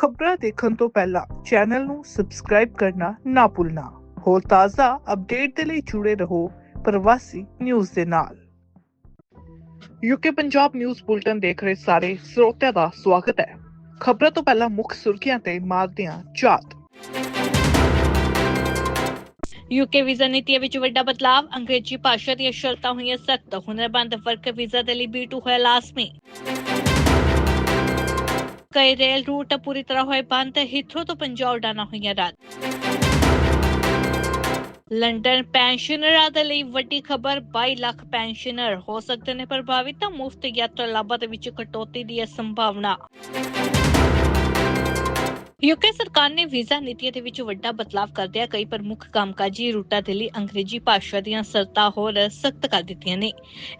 ਖਬਰਾਂ ਦੇਖਣ ਤੋਂ ਪਹਿਲਾਂ ਚੈਨਲ ਨੂੰ ਸਬਸਕ੍ਰਾਈਬ ਕਰਨਾ ਨਾ ਭੁੱਲਣਾ। ਹੋਰ ਤਾਜ਼ਾ ਅਪਡੇਟ ਦੇ ਲਈ ਜੁੜੇ ਰਹੋ ਪ੍ਰਵਾਸੀ ਨਿਊਜ਼ ਦੇ ਨਾਲ। ਯੂਕੇ ਪੰਜਾਬ ਨਿਊਜ਼ ਬੁਲਟਨ ਦੇਖ ਰਹੇ ਸਾਰੇ ਸਰੋਤਿਆਂ ਦਾ ਸਵਾਗਤ ਹੈ। ਖਬਰਾਂ ਤੋਂ ਪਹਿਲਾਂ ਮੁੱਖ ਸੁਰਖੀਆਂ ਤੇ ਮਾਰਦੇ ਝਾਤ ਯੂਕੇ ਵੀਜ਼ਾ ਨੀਤੀ ਵਿੱਚ ਵੱਡਾ ਬਦਲਾਵ, ਅੰਗਰੇਜ਼ੀ ਭਾਸ਼ਾ ਦੀਆਂ ਸ਼ਰਤਾਂ ਹੋਈਆਂ ਸਖਤ ਹੁਨਰਬੰਦ ਵਰਕ ਵੀਜ਼ਾ ਦੇ ਲਈ B2 ਹੋਇਆ ਲਾਜ਼ਮੀ। ਕਈ ਰੇਲ ਰੂਟ ਪੂਰੀ ਤਰ੍ਹਾਂ ਹੋਏ ਬੰਦ ਹੀਥਰੋ ਤੋਂ ਪੰਜਾਬ ਉਡਾਨਾਂ ਹੋਈਆਂ ਰੱਦ ਲੰਡਨ ਪੈਨਸ਼ਨਰਾਂ ਦੇ ਲਈ ਵੱਡੀ ਖਬਰ 22 ਲੱਖ ਪੈਨਸ਼ਨਰ ਹੋ ਸਕਦੇ ਨੇ ਪ੍ਰਭਾਵਿਤ ਤਾਂ ਮੁਫਤ ਯਾਤਰਾ ਲਾਭਾਂ ਦੇ ਵਿੱਚ ਕਟੌਤੀ ਦੀ ਹੈ ਸੰਭਾਵਨਾ ਯੂਕੇ ਸਰਕਾਰ ਨੇ ਵੀਜ਼ਾ ਨੀਤੀਆਂ ਦੇ ਵਿੱਚ ਵੱਡਾ ਬਦਲਾਵ ਕਰਦਿਆਂ ਕਈ ਪ੍ਰਮੁੱਖ ਕੰਮਕਾਜੀ ਰੂਟਾਂ ਦੇ ਲਈ ਅੰਗਰੇਜ਼ੀ ਭਾਸ਼ਾ ਦੀਆਂ ਸ਼ਰਤਾਂ ਹੋਰ ਸਖਤ ਕਰ ਦਿੱਤੀਆਂ ਨੇ।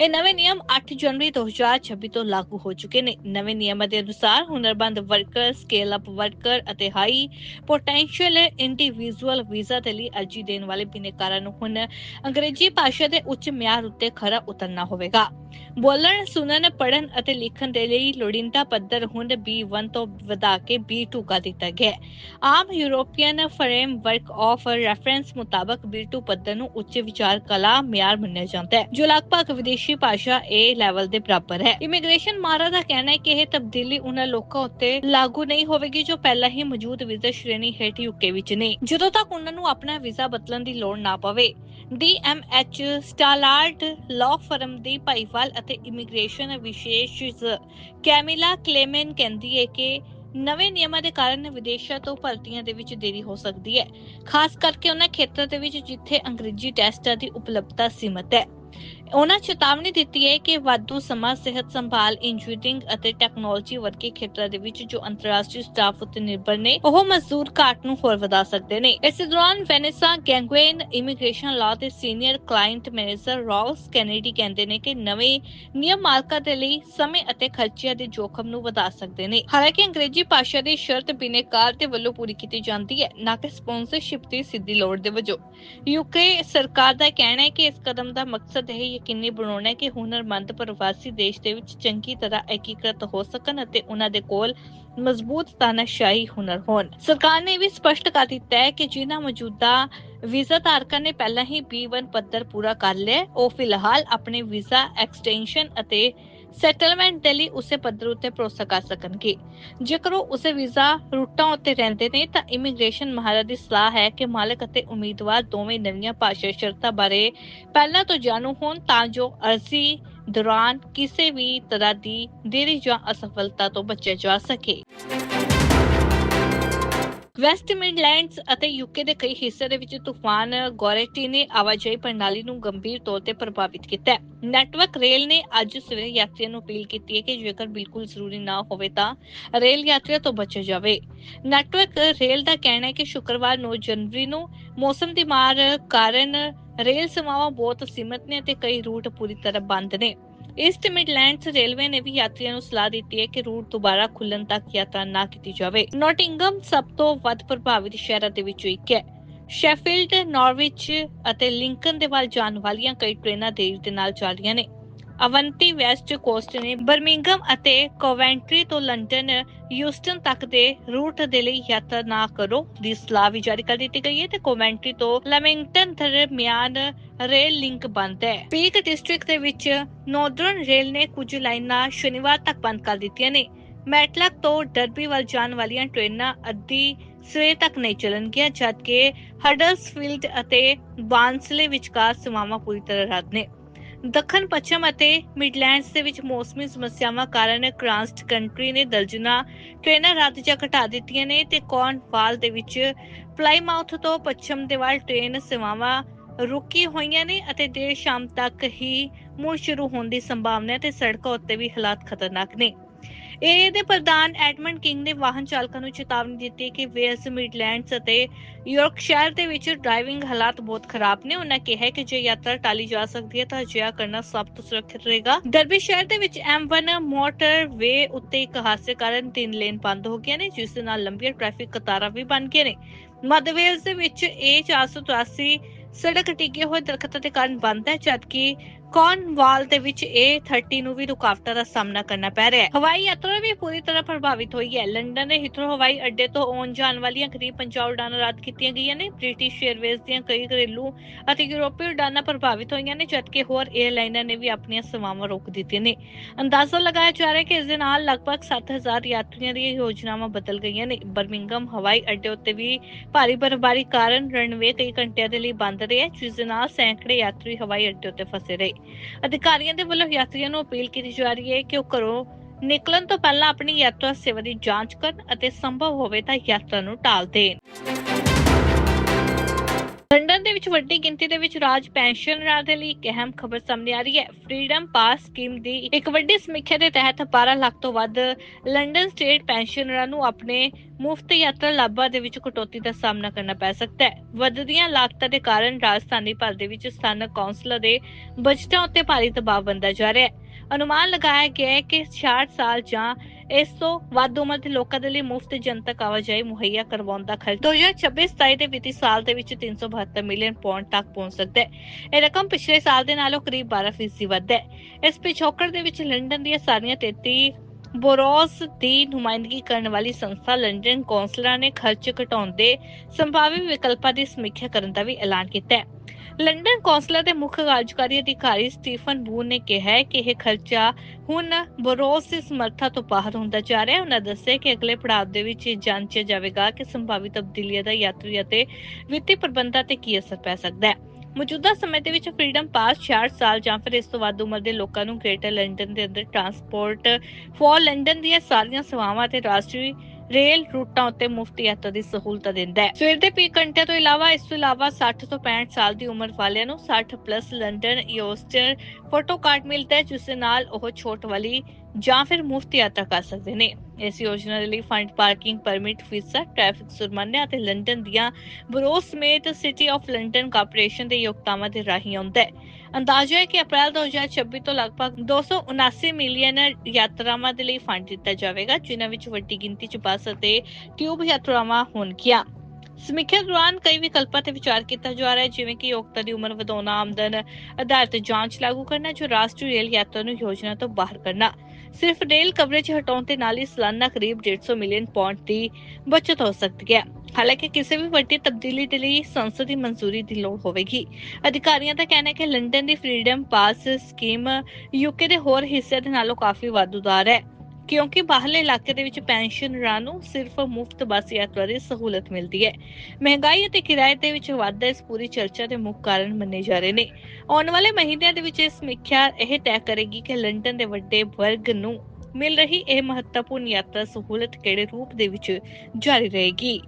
ਇਹ ਨਵੇਂ ਨਿਯਮ 8 ਜਨਵਰੀ 2026 ਤੋਂ ਲਾਗੂ ਹੋ ਚੁੱਕੇ ਨੇ। ਨਵੇਂ ਨਿਯਮਾਂ ਦੇ ਅਨੁਸਾਰ ਹੁਨਰਬੰਦ ਵਰਕਰ ਸਕੇਲ ਅਪ ਵਰਕਰ ਅਤੇ ਹਾਈ ਪੋਟੈਂਸ਼ੀਅਲ ਇੰਡੀਵਿਜੂਅਲ ਵੀਜ਼ਾ ਦੇ ਲਈ ਅਰਜ਼ੀ ਦੇਣ ਵਾਲੇ ਬਿਨੇਕਾਰਾਂ ਨੂੰ ਹੁਣ ਅੰਗਰੇਜ਼ੀ ਭਾਸ਼ਾ ਦੇ ਉੱਚ ਮਿਆਰ ਉੱਤੇ ਖਰਾ ਉਤਰਨਾ ਹੋਵੇਗਾ। ਬੋਲਣ, ਸੁਣਨ, ਪੜ੍ਹਨ ਅਤੇ ਲਿਖਣ ਦੇ ਲਈ ਲੋੜੀਂਦਾ ਪੱਧਰ ਹੁਣ B1 ਤੋਂ ਵਧਾ ਕੇ B2 ਕਰ ਦਿੱਤਾ ਗਿਆ ਆਮ ਯੂਰੋਪੀਅਨ ਫਰੇਮਵਰਕ ਆਫ ਰੈਫਰੈਂਸ ਮੁਤਾਬਕ B2 ਪੱਧਰ ਨੂੰ ਉੱਚ ਵਿਚਾਰ ਕਲਾ ਮਿਆਰ ਮੰਨਿਆ ਜਾਂਦਾ ਹੈ, ਜੋ ਲਗਭਗ ਵਿਦੇਸ਼ੀ ਭਾਸ਼ਾ A ਲੈਵਲ ਦੇ ਬਰਾਬਰ ਹੈ। ਇਮੀਗ੍ਰੇਸ਼ਨ ਮਾਰਾ ਦਾ ਕਹਿਣਾ ਹੈ ਕਿ ਇਹ ਤਬਦੀਲੀ ਉਹਨਾਂ ਲੋਕਾਂ ਉੱਤੇ ਲਾਗੂ ਨਹੀਂ ਹੋਵੇਗੀ ਜੋ ਪਹਿਲਾਂ ਹੀ ਮੌਜੂਦ ਵੀਜ਼ਾ ਸ਼੍ਰੇਣੀ ਹੇਠ ਯੂਕੇ ਵਿੱਚ ਨੇ। ਜਦੋਂ ਤੱਕ ਉਹਨਾਂ ਨੂੰ ਆਪਣਾ ਵੀਜ਼ਾ ਬਦਲਣ ਦੀ ਲੋੜ ਨਾ ਪਵੇ DMH ਸਟਾਲਾਰਡ ਲਾਅ ਫਰਮ ਦੀ ਭਾਈਵਾਲ ਅਤੇ ਇਮੀਗ੍ਰੇਸ਼ਨ ਵਿਸ਼ੇਸ਼ ਕੈਮਿਲਾ ਕਲੇਮਨ ਕਹਿੰਦੀ ਹੈ ਕਿ ਨਵੇਂ ਨਿਯਮਾਂ ਦੇ ਕਾਰਨ ਵਿਦੇਸ਼ਾਂ ਤੋਂ ਭਰਤੀਆਂ ਦੇ ਵਿੱਚ ਦੇਰੀ ਹੋ ਸਕਦੀ ਹੈ। ਖਾਸ ਕਰਕੇ ਉਹਨਾਂ ਖੇਤਰਾਂ ਦੇ ਵਿੱਚ ਜਿੱਥੇ ਅੰਗਰੇਜ਼ੀ ਟੈਸਟਾਂ ਦੀ ਉਪਲਬਧਤਾ ਸੀਮਤ ਹੈ। ਉਹਨਾਂ ਚੇਤਾਵਨੀ ਦਿੱਤੀ ਹੈ ਕਿ ਵਾਧੂ ਸਮਾਂ, ਸਿਹਤ ਸੰਭਾਲ ਇੰਜੀਨੀਅਰਿੰਗ ਅਤੇ ਟੈਕਨੋਲੋਜੀ ਵਰਗੇ ਖੇਤਰਾਂ ਦੇ ਵਿੱਚ ਜੋ ਅੰਤਰਰਾਸ਼ਟਰੀ ਸਟਾਫ ਉੱਤੇ ਨਿਰਭਰ ਨੇ, ਉਹ ਮਜ਼ਦੂਰ ਘਾਟ ਨੂੰ ਹੋਰ ਵਧਾ ਸਕਦੇ ਨੇ। ਇਸ ਦੌਰਾਨ ਵੈਨੇਸਾ ਗੈਂਗਵੇਨ ਇਮੀਗ੍ਰੇਸ਼ਨ ਲਾਅ ਦੇ senior client manager Ross Kennedy ਕਹਿੰਦੇ ਨੇ ਕਿ ਨਵੇਂ ਨਿਯਮ ਮਾਲਕਾਂ ਦੇ ਲਈ ਸਮੇਂ ਅਤੇ ਖਰਚਿਆਂ ਦੇ ਜੋਖਮ ਨੂੰ ਵਧਾ ਸਕਦੇ ਨੇ। ਹਾਲਾਂਕਿ ਅੰਗਰੇਜ਼ੀ ਭਾਸ਼ਾ ਦੀ ਸ਼ਰਤ ਬਿਨੇਕਾਰ ਦੇ ਵੱਲੋਂ ਪੂਰੀ ਕੀਤੀ ਜਾਂਦੀ ਹੈ, ਨਾ ਕਿ ਸਪਾਂਸਰਸ਼ਿਪ ਦੀ ਸਿੱਧੀ ਲੋੜ ਦੇ ਵਜੋਂ। ਯੂਕੇ ਸਰਕਾਰ ਦਾ ਕਹਿਣਾ ਹੈ ਕਿ ਇਸ ਕਦਮ ਦਾ ਮਕਸਦ ਇਹ ਯਕੀਨੀ ਬਣਾਉਣਾ ਹੈ ਕਿ ਹੁਨਰਮੰਦ ਪ੍ਰਵਾਸੀ ਦੇਸ਼ ਦੇ ਵਿੱਚ ਚੰਗੀ ਤਰ੍ਹਾਂ ਏਕੀਕ੍ਰਿਤ ਹੋ ਸਕਣ ਅਤੇ ਉਹਨਾਂ ਦੇ ਕੋਲ ਮਜ਼ਬੂਤ ਤਾਨਾਸ਼ਾਹੀ ਹੁਨਰ ਹੋਣ। ਸਰਕਾਰ ਨੇ ਇਹ ਵੀ ਸਪਸ਼ਟ ਕਰ ਦਿੱਤਾ ਹੈ ਕਿ ਜਿਨ੍ਹਾਂ ਮੌਜੂਦਾ ਵੀਜ਼ਾ ਧਾਰਕਾਂ ਨੇ ਪਹਿਲਾਂ ਹੀ B1 ਪੱਧਰ ਪੂਰਾ ਕਰ ਲਿਆ ਉਹ ਫਿਲਹਾਲ ਆਪਣੇ ਵੀਜ਼ਾ ਐਕਸਟੈਂਸ਼ਨ ਅਤੇ ਸੈਟਲਮੈਂਟ ਦੇ ਲਈ ਉਸੇ ਪੱਧਰ ਉੱਤੇ ਭਰੋਸਾ ਕਰ ਸਕਣਗੇ। ਜੇਕਰ ਉਹ ਉਸੇ ਵੀਜ਼ਾ ਰੂਟਾਂ ਉੱਤੇ ਰਹਿੰਦੇ ਨੇ, ਤਾਂ ਇਮੀਗ੍ਰੇਸ਼ਨ ਮਹਾਰਾ ਦੀ ਸਲਾਹ ਹੈ ਕਿ ਮਾਲਕ ਅਤੇ ਉਮੀਦਵਾਰ ਦੋਵੇਂ ਨਵੀਆਂ ਭਾਸ਼ਾ ਸ਼ਰਤਾਂ ਬਾਰੇ ਪਹਿਲਾਂ ਤੋਂ ਜਾਣੂ ਹੋਣ ਤਾਂ ਜੋ ਅਰਜ਼ੀ ਦੌਰਾਨ ਕਿਸੇ ਵੀ ਤਰ੍ਹਾਂ ਦੀ ਦੇਰੀ ਜਾਂ ਅਸਫਲਤਾ ਤੋਂ ਬਚਿਆ ਜਾ ਸਕੇ। ਵੈਸਟ ਮਿਡਲੈਂਡਸ ਅਤੇ ਯੂਕੇ ਦੇ ਕਈ ਹਿੱਸੇ ਦੇ ਵਿੱਚ ਤੂਫਾਨ ਗੋਰੇਟੀ ਨੇ ਆਵਾਜਾਈ ਪ੍ਰਣਾਲੀ ਨੂੰ ਗੰਭੀਰ ਤੌਰ ਤੇ ਪ੍ਰਭਾਵਿਤ ਕੀਤਾ ਹੈ। ਨੈਟਵਰਕ ਰੇਲ ਨੇ ਅੱਜ ਸਵੇਰੇ ਯਾਤਰੀਆਂ ਨੂੰ ਅਪੀਲ ਕੀਤੀ ਹੈ ਕਿ ਜੇਕਰ ਬਿਲਕੁਲ ਜ਼ਰੂਰੀ ਨਾ ਹੋਵੇ ਤਾਂ ਰੇਲ ਯਾਤਰੀਆਂ ਤੋਂ ਬਚਿਆ ਜਾਵੇ। ਨੈਟਵਰਕ ਰੇਲ ਦਾ ਕਹਿਣਾ ਹੈ ਕਿ ਸ਼ੁੱਕਰਵਾਰ 9 ਜਨਵਰੀ ਨੂੰ ਮੌਸਮ ਦੀ ਮਾਰ ਕਾਰਨ ਰੇਲ ਸੇਵਾਵਾਂ ਬਹੁਤ ਸੀਮਤ ਨੇ ਅਤੇ ਕਈ ਰੂਟ ਪੂਰੀ ਤਰ੍ਹਾਂ ਬੰਦ ਨੇ। ਈਸਟ ਮਿਡਲੈਂਡਸ ਰੇਲਵੇ ਨੇ ਵੀ ਯਾਤਰੀਆਂ ਨੂੰ ਸਲਾਹ ਦਿੱਤੀ ਹੈ ਕਿ ਰੂਟ ਦੁਬਾਰਾ ਖੁੱਲਣ ਤੱਕ ਯਾਤਰਾ ਨਾ ਕੀਤੀ ਜਾਵੇ। ਨੋਟਿੰਗਮ ਸਭ ਤੋਂ ਵੱਧ ਪ੍ਰਭਾਵਿਤ ਸ਼ਹਿਰਾਂ ਦੇ ਵਿੱਚੋਂ ਇੱਕ ਹੈ। ਸ਼ੈਫੀਲਡ, ਨਾਰਵਿਚ ਅਤੇ ਲਿੰਕਨ ਦੇ ਵੱਲ ਜਾਣ ਵਾਲੀਆਂ ਕਈ ਟ੍ਰੇਨਾਂ ਦੇਰ ਦੇ ਨਾਲ ਚੱਲ ਰਹੀਆਂ ਨੇ। ਅਵੰਤੀ ਵੈਸਟ ਕੋਸਟ ਨੇ ਬਰਮਿੰਗਮ ਅਤੇ ਕੋਵੈਂਟਰੀ ਤੋਂ ਲੰਡਨ, ਯੂਸਟਨ ਤੱਕ ਦੇ ਰੂਟ ਦੇ ਲਈ ਯਾਤਰਾ ਨਾ ਕਰੋ ਦੀ ਸਲਾਹ ਵੀ ਜਾਰੀ ਕਰ ਦਿੱਤੀ ਗਈ ਹੈ ਤੇ ਕੋਵੈਂਟਰੀ ਤੋਂ ਲੈਮਿੰਗਟਨ ਦਰਮਿਆਨ ਰੇਲ ਲਿੰਕ ਬੰਦ ਹੈ। ਪੀਕ ਡਿਸਟ੍ਰਿਕਟ ਦੇ ਵਿੱਚ ਨਾਰਦਰਨ ਰੇਲ ਨੇ ਕੁਝ ਲਾਈਨਾਂ ਸ਼ਨੀਵਾਰ ਤੱਕ ਬੰਦ ਕਰ ਦਿੱਤੀਆਂ ਨੇ। ਮੈਟਲਕ ਤੋਂ ਡਰਬੀ ਵੱਲ ਜਾਣ ਵਾਲੀਆਂ ਟ੍ਰੇਨਾਂ ਅੱਧੀ ਸਵੇਰ ਤੱਕ ਨਹੀਂ ਚੱਲਣਗੀਆਂ, ਜਦਕਿ ਹਡਰਸਫੀਲਡ ਅਤੇ ਬਾਂਸਲੇ ਵਿਚਕਾਰ ਸੇਵਾਵਾਂ ਪੂਰੀ ਤਰ੍ਹਾਂ ਰੱਦ ਨੇ। ਦੱਖਣ, ਪੱਛਮ ਅਤੇ ਮਿਡਲੈਂਡਸ ਦੇ ਵਿੱਚ ਮੌਸਮੀ ਸਮੱਸਿਆਵਾਂ ਕਾਰਨ ਕ੍ਰਾਂਸਟ ਕੰਟਰੀ ਨੇ ਦਰਜਨਾ ਟ੍ਰੇਨਾਂ ਰੱਦ ਜਾਂ ਘਟਾ ਦਿੱਤੀਆਂ ਨੇ ਤੇ ਕੌਰਨਵਾਲ ਦੇ ਵਿੱਚ ਪਲਾਈਮਾਊਥ ਤੋਂ ਪੱਛਮ ਦੇ ਵੱਲ ਟ੍ਰੇਨ ਸੇਵਾਵਾਂ ਰੁਕੀ ਹੋਈਆਂ ਨੇ ਅਤੇ ਦੇਰ ਸ਼ਾਮ ਤੱਕ ਹੀ ਮੁੜ ਸ਼ੁਰੂ ਹੋਣ ਦੀ ਸੰਭਾਵਨਾ ਹੈ ਤੇ ਸੜਕਾਂ ਉੱਤੇ ਵੀ ਹਾਲਾਤ ਖਤਰਨਾਕ ਨੇ। ਏਏ ਦੇ ਪ੍ਰਧਾਨ ਐਡਮੰਡ ਕਿੰਗ ਨੇ ਵਾਹਨ ਚਾਲਕਾਂ ਨੂੰ ਚੇਤਾਵਨੀ ਦਿੱਤੀ ਕਿ ਵੇਲਸ, ਮਿਡਲੈਂਡਸ ਅਤੇ ਯਾਰਕਸ਼ਾਇਰ ਦੇ ਵਿੱਚ ਡਰਾਈਵਿੰਗ ਹਾਲਾਤ ਬਹੁਤ ਖਰਾਬ ਨੇ। ਉਹਨਾਂ ਕਿਹਾ ਕਿ ਜੇ ਯਾਤਰਾ ਟਾਲੀ ਜਾ ਸਕਦੀ ਹੈ ਤਾਂ ਅਜਿਹਾ ਕਰਨਾ ਸਭ ਤੋਂ ਸੁਰੱਖਿਅਤ ਰਹੇਗਾ। ਡਰਬੀ ਸ਼ਹਿਰ ਦੇ ਵਿੱਚ M1 ਮੋਟਰ ਵੇ ਉੱਤੇ ਇੱਕ ਹਾਦਸੇ ਕਾਰਨ ਤਿੰਨ ਲੇਨ ਬੰਦ ਹੋ ਗਏ ਨੇ, ਜਿਸ ਦੇ ਨਾਲ ਲੰਬੀਆਂ ਟ੍ਰੈਫਿਕ ਕਤਾਰਾਂ ਵੀ ਬਣ ਗਈਆਂ ਨੇ। ਮੱਧ ਵੇਲਸ ਦੇ ਵਿੱਚ A483 ਸੜਕ ਟਿੱਗੇ ਹੋਏ ਦਰਖਤਾਂ ਦੇ ਕਾਰਨ ਬੰਦ ਹੈ, ਜਦਕਿ ਕੌਨਵਾਲ ਦੇ ਵਿੱਚ A30 ਨੂੰ ਵੀ ਰੁਕਾਵਟਾਂ ਦਾ ਸਾਹਮਣਾ ਕਰਨਾ ਪੈ ਰਿਹਾ ਹੈ? ਹਵਾਈ ਯਾਤਰਾ ਵੀ ਪੂਰੀ ਤਰ੍ਹਾਂ ਪ੍ਰਭਾਵਿਤ ਹੋਈ ਹੈ। ਲੰਡਨ ਦੇ ਹੀਥਰੋ ਹਵਾਈ ਅੱਡੇ ਤੋਂ ਆਉਣ ਜਾਣ ਵਾਲੀਆਂ ਕਰੀਬ 50 ਉਡਾਨਾਂ ਰੱਦ ਕੀਤੀਆਂ ਗਈਆਂ ਨੇ। ਬ੍ਰਿਟਿਸ਼ ਏਅਰਵੇਜ਼ ਦੀਆਂ ਕਈ ਘਰੇਲੂ ਅਤੇ ਯੂਰਪੀ ਉਡਾਨਾਂ ਪ੍ਰਭਾਵਿਤ ਹੋਈਆਂ ਨੇ, ਜਦਕਿ ਹੋਰ ਏਅਰਲਾਈਨਾਂ ਨੇ ਵੀ ਆਪਣੀਆਂ ਸੇਵਾਵਾਂ ਰੋਕ ਦਿੱਤੀਆਂ ਨੇ। ਅੰਦਾਜ਼ਾ ਲਗਾਇਆ ਜਾ ਰਿਹਾ ਹੈ ਕਿ ਇਸ ਦੇ ਨਾਲ ਲਗਭਗ 7000 ਯਾਤਰੀਆਂ ਦੀਆਂ ਯੋਜਨਾਵਾਂ ਬਦਲ ਗਈਆਂ ਨੇ। ਬਰਮਿੰਗਮ ਹਵਾਈ ਅੱਡੇ ਉੱਤੇ ਵੀ ਭਾਰੀ ਬਰਫ਼ਬਾਰੀ ਕਾਰਨ ਰਨਵੇ ਕਈ ਘੰਟਿਆਂ ਦੇ ਲਈ ਬੰਦ ਰਿਹਾ ਜਿਸ ਦੇ ਨਾਲ ਸੈਂਕੜੇ ਯਾਤਰੀ ਹਵਾਈ ਅੱਡੇ ਉੱਤੇ ਫਸੇ ਰਹੇ। ਅਧਿਕਾਰੀਆਂ ਦੇ ਵੱਲੋਂ ਯਾਤਰੀਆਂ ਨੂੰ ਅਪੀਲ ਕੀਤੀ ਜਾ ਰਹੀ ਹੈ ਕਿ ਉਹ ਘਰੋਂ ਨਿਕਲਣ ਤੋਂ ਪਹਿਲਾਂ ਆਪਣੀ ਯਾਤਰਾ ਸੇਵਾ ਦੀ ਜਾਂਚ ਕਰਨ ਅਤੇ ਸੰਭਵ ਹੋਵੇ ਤਾਂ ਯਾਤਰਾ ਨੂੰ ਟਾਲ ਦੇਣ। ਲੰਡਨ ਦੇ ਵਿੱਚ ਵੱਡੀ ਗਿਣਤੀ ਦੇ ਵਿੱਚ ਰਾਜ ਪੈਨਸ਼ਨਰਾਂ ਦੇ ਲਈ ਇੱਕ ਅਹਿਮ ਖਬਰ ਸਾਹਮਣੇ ਆ ਰਹੀ ਹੈ। ਫ੍ਰੀडम ਪਾਸ ਸਕੀਮ ਦੀ ਇੱਕ ਵੱਡੀ ਸਮੀਖਿਆ ਦੇ ਤਹਿਤ 12 ਲੱਖ ਤੋਂ ਵੱਧ ਲੰਡਨ ਸਟੇਟ ਪੈਨਸ਼ਨਰਾਂ ਨੂੰ ਆਪਣੇ ਮੁਫਤ ਯਾਤਰਾ ਲਾਭਾਂ ਦੇ ਵਿੱਚ ਕਟੌਤੀ ਦਾ ਸਾਹਮਣਾ ਕਰਨਾ ਪੈ ਸਕਦਾ ਹੈ। ਵੱਧਦੀਆਂ ਲਾਗਤਾਂ ਦੇ ਕਾਰਨ ਰਾਜਧਾਨੀ ਭਰ ਦੇ ਵਿੱਚ ਸਥਾਨਕ ਕੌਂਸਲਾਂ ਦੇ ਬਜਟਾਂ ਉੱਤੇ ਭਾਰੀ ਦਬਾਅ ਬਣਦਾ ਜਾ ਰਿਹਾ ਹੈ। ਅਨੁਮਾਨ ਲਗਾਇਆ ਗਿਆ ਹੈ ਕਿ 66 ਸਾਲ ਜਾਂ ਇਸ ਤੋਂ ਵੱਧ ਉਮਰ ਦੇ ਲੋਕਾਂ ਦੇ ਲਈ ਮੁਫਤ ਜਨਤਕ ਆਵਾਜਾਈ ਮੁਹੱਈਆ ਕਰਵਾਉਣ ਦਾ ਖਰਚ 2026-27 ਦੇ ਵਿੱਤੀ ਸਾਲ ਦੇ ਵਿੱਚ 372 ਮਿਲੀਅਨ ਪੌਂਡ ਤੱਕ ਪਹੁੰਚ ਸਕਦਾ ਹੈ। ਇਹ ਰਕਮ ਪਿਛਲੇ ਸਾਲ ਦੇ ਨਾਲੋਂ ਕਰੀਬ 12% ਵੱਧ ਹੈ। ਇਸ ਪਿਛੋਕੜ ਦੇ ਵਿੱਚ ਲੰਡਨ ਦੀਆਂ ਸਾਰੀਆਂ 33 ਬੋਰੋਸ ਦੀ ਨੁਮਾਇੰਦਗੀ ਕਰਨ ਵਾਲੀ ਸੰਸਥਾ ਲੰਡਨ ਕੌਂਸਲਰਾਂ ਨੇ ਖਰਚ ਘਟਾਉਣ ਦੇ ਸੰਭਾਵੀ ਵਿਕਲਪਾਂ ਦੀ ਸਮੀਖਿਆ ਕਰਨ ਦਾ ਵੀ ਐਲਾਨ ਕੀਤਾ ਹੈ। ਲੰਡਨ ਕੌਂਸਲਰ ਦੇ ਮੁੱਖ ਕਾਰਜਕਾਰੀ ਅਧਿਕਾਰੀ ਸਟੀਫਨ ਬੂਨ ਨੇ ਕਿਹਾ ਕਿ ਇਹ ਖਰਚਾ ਹੁਣ ਬੋਰੋਸ ਦੀ ਸਮਰੱਥਾ ਤੋਂ ਬਾਹਰ ਹੁੰਦਾ ਜਾ ਰਿਹਾ ਹੈ। ਉਹਨਾਂ ਦੱਸਿਆ ਕਿ ਅਗਲੇ ਪੜਾਅ ਦੇ ਵਿੱਚ ਜਾਂਚਿਆ ਜਾਵੇਗਾ ਕਿ ਸੰਭਾਵਿਤ ਤਬਦੀਲੀਆਂ ਦਾ ਯਾਤਰੀ ਅਤੇ ਵਿੱਤੀ ਪ੍ਰਬੰਧਾਂ ਤੇ ਕੀ ਅਸਰ ਪੈ ਸਕਦਾ ਹੈ। ਮੌਜੂਦਾ ਸਮੇਂ ਦੇ ਵਿੱਚ ਫ੍ਰੀडम ਪਾਸ 60 ਸਾਲ ਜਾਂ ਫਿਰ ਇਸ ਤੋਂ ਵੱਧ ਉਮਰ ਦੇ ਲੋਕਾਂ ਨੂੰ ਗ੍ਰੇਟਰ ਲੰਡਨ ਦੇ ਅੰਦਰ ਟਰਾਂਸਪੋਰਟ ਫॉर ਲੰਡਨ ਦੀਆਂ ਸਾਰੀਆਂ ਸੇਵਾਵਾਂ ਅਤੇ ਰਾਸ਼ਟਰੀ ਰੇਲ ਰੂਟਾਂ ਉੱਤੇ ਮੁਫਤ ਯਾਤਰਾ ਦੀ ਸਹੂਲਤ ਦਿੰਦਾ ਹੈ। ਸਵੇਰ ਦੇ ਪੀਕ ਘੰਟੇ ਤੋਂ ਇਲਾਵਾ ਇਸ ਤੋਂ ਇਲਾਵਾ 60 ਤੋਂ 65 ਸਾਲ ਦੀ ਉਮਰ ਵਾਲਿਆਂ ਨੂੰ 60 plus London Oyster photo card ਮਿਲਦਾ ਹੈ, ਜਿਸ ਦੇ ਨਾਲ ਉਹ ਛੋਟ ਵਾਲੀ ਜਾਂ ਫਿਰ ਮੁਫਤ ਯਾਤਰਾ ਕਰ ਸਕਦੇ ਨੇ। ਇਸ ਯੋਜਨਾ ਦੇ ਲਈ ਫੰਡ, ਪਾਰਕਿੰਗ ਪਰਮਿਟ, ਫੀਸਾਂ, ਟ੍ਰੈਫਿਕ ਸੁਰਮਾਨਿਆ ਅਤੇ ਲੰਡਨ ਦੀਆਂ ਬਰੋਸ ਸਮੇਤ ਸਿਟੀ ਆਫ ਲੰਡਨ ਕਾਰਪੋਰੇਸ਼ਨ ਦੇ ਯੋਗਤਾਵਾਂ ਦੇ ਰਾਹੀਂ ਆਉਂਦਾ ਹੈ। ਅੰਦਾਜ਼ਾ ਹੈ ਕਿ ਅਪ੍ਰੈਲ 2026 ਤੋਂ ਲਗਭਗ 279 ਮਿਲੀਅਨ ਯਾਤਰਾਵਾਂ ਦੇ ਲਈ ਫੰਡ ਦਿੱਤਾ ਜਾਵੇਗਾ, ਜਿਨ੍ਹਾਂ ਵਿੱਚ ਵੱਡੀ ਗਿਣਤੀ 'ਚ ਬੱਸ ਅਤੇ ਟਿਊਬ ਯਾਤਰਾਵਾਂ ਹੋਣਗੀਆਂ। ਸਮੀਖਿਆ ਦੌਰਾਨ ਕਈ ਵਿਕਲਪਾਂ ਤੇ ਵਿਚਾਰ ਕੀਤਾ ਜਾ ਰਿਹਾ ਹੈ, ਜਿਵੇਂ ਕਿ ਯੋਗਤਾ ਦੀ ਉਮਰ ਵਧਾਉਣਾ, ਆਮਦਨ ਆਧਾਰਿਤ ਜਾਂਚ ਲਾਗੂ ਕਰਨਾ, ਜੋ ਰਾਸ਼ਟਰੀ ਰੇਲ ਯਾਤਰਾ ਨੂੰ ਯੋਜਨਾ ਤੋਂ ਬਾਹਰ ਕਰਨਾ। ਸਿਰਫ ਰੇਲ ਕਵਰੇਜ ਹਟਾਉਣ ਦੇ ਨਾਲ ਹੀ ਸਾਲਾਨਾ ਕਰੀਬ 150 ਮਿਲੀਅਨ ਪੌਂਡ ਦੀ ਬਚਤ ਹੋ ਸਕਦੀ ਹੈ। ਹਾਲਾਂਕਿ ਕਿਸੇ ਵੀ ਵੱਡੀ ਤਬਦੀਲੀ ਦੇ ਲਈ ਸੰਸਦ ਦੀ ਮਨਜ਼ੂਰੀ ਦੀ ਲੋੜ ਹੋਵੇਗੀ। ਅਧਿਕਾਰੀਆਂ ਦਾ ਕਹਿਣਾ ਹੈ ਕਿ ਲੰਡਨ ਦੀ ਫ੍ਰੀडम ਪਾਸ ਸਕੀਮ ਯੂਕੇ ਦੇ ਹੋਰ ਹਿੱਸਿਆਂ ਦੇ ਨਾਲੋਂ ਕਾਫੀ ਵਾਧੂਦਾਰ ਹੈ। ਕਿਉਂਕਿ ਬਾਹਰਲੇ ਇਲਾਕੇ ਦੇ ਵਿੱਚ ਪੈਨਸ਼ਨਰਾਂ ਨੂੰ ਸਿਰਫ ਮੁਫਤ ਬੱਸ ਯਾਤਰਾ ਦੀ ਸਹੂਲਤ ਮਿਲਦੀ ਹੈ। ਮਹਿੰਗਾਈ ਅਤੇ ਕਿਰਾਏ ਦੇ ਵਿੱਚ ਵਾਧਾ ਇਸ ਪੂਰੀ ਚਰਚਾ ਦੇ ਮੁੱਖ ਕਾਰਨ ਮੰਨੇ ਜਾ ਰਹੇ ਨੇ। ਆਉਣ ਵਾਲੇ ਮਹੀਨਿਆਂ ਦੇ ਵਿੱਚ ਇਹ ਸਮੀਖਿਆ ਇਹ ਤੈਅ ਕਰੇਗੀ ਕਿ ਲੰਡਨ ਦੇ ਵੱਡੇ ਵਰਗ ਨੂੰ ਮਿਲ ਰਹੀ ਇਹ ਮਹੱਤਵਪੂਰਨ ਯਾਤਰਾ ਸਹੂਲਤ ਕਿਹੜੇ ਰੂਪ ਦੇ ਵਿੱਚ ਜਾਰੀ ਰਹੇਗੀ।